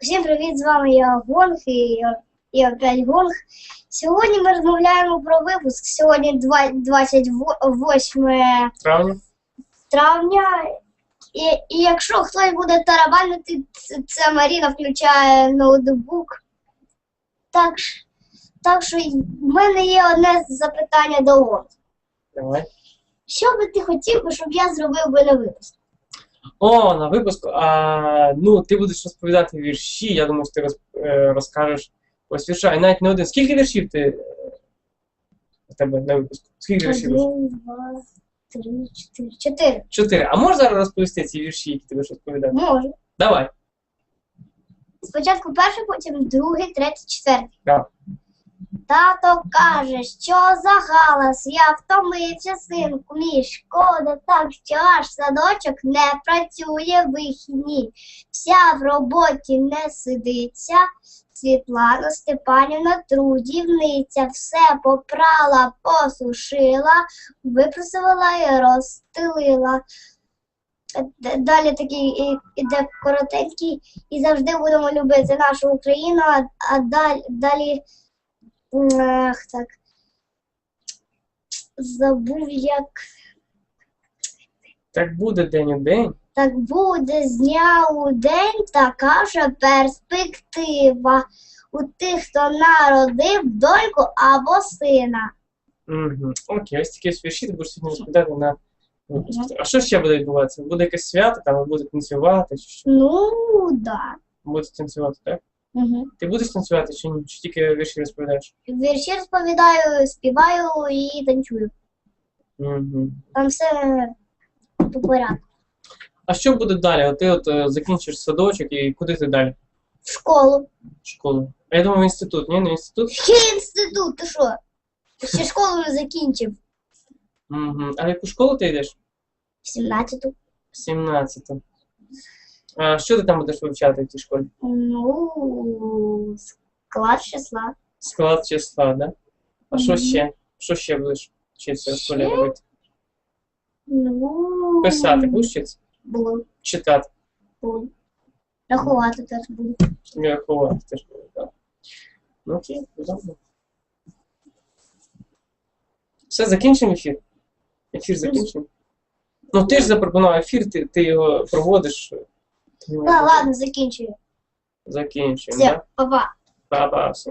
Всім привіт, з вами я Гонг і, і опять Гонг. Сьогодні ми розмовляємо про випуск. Сьогодні 28 Травня? травня. І, і якщо хтось буде тарабанити, це, це Маріна включає ноутбук. Так, так що в мене є одне запитання до Гонг. Давай. Що би ти хотів, щоб я зробив би на випуск? О, на випуску. А, ну, ти будеш розповідати вірші. Я думаю, що ти роз, е, розкажеш ось вірша. І навіть не один. Скільки віршів ти е, у тебе на випуску? Скільки віршів? Один, два, три, чотири. Чотири. Чотири. А можеш зараз розповісти ці вірші, які ти будеш розповідати? Можу. Давай. Спочатку перший, потім другий, третій, четвертий. Да. Тато каже, що за галас, я втомився, синку мій, шкода так, що аж садочок не працює вихідні. Вся в роботі не сидиться. Світлана Степанівна трудівниця, все попрала, посушила, випросувала і розстелила. Далі такий іде коротенький, і завжди будемо любити нашу Україну, а, далі, далі ах, так, забув, як Так буде день у день. так буде з дня у день така ж перспектива у тих, хто народив доньку або сина. Угу. Окей, ось такі ось вірші ти будеш сьогодні розповідати на випуску. А що ще буде відбуватися? Буде якесь свято, там ви будете танцювати, чи що? Ну, да. Будете танцювати, так? Угу. Ти будеш танцювати чи ні? Чи тільки вірші розповідаєш? Вірші розповідаю, співаю і танцюю. Угу. Там все по порядку. А що буде далі? От ти от е, закінчиш садочок і куди ти далі? В школу. В школу. А я думав, в інститут, ні? Не в інститут? Який інститут, ти що? Ще школу не закінчив. Угу. А в яку школу ти йдеш? В 17-ту. В 17. А що ти там будеш вивчати в тій школі? Ну, склад числа. Склад числа, да? А що ще? Що ще будеш вчитися в школі робити? Ну, Писати будеш вчитися? Буду, Читати. буду. Рахувати теж буду. Рахувати теж буде, так. Ну окей, добре. Все, закінчимо ефір. Ефір закінчимо. Ну ти ж запропонував ефір, ти, ти його проводиш. Ну, ладно, закінчую. Закінчуємо, Все, папа. па-па. Па-па. все.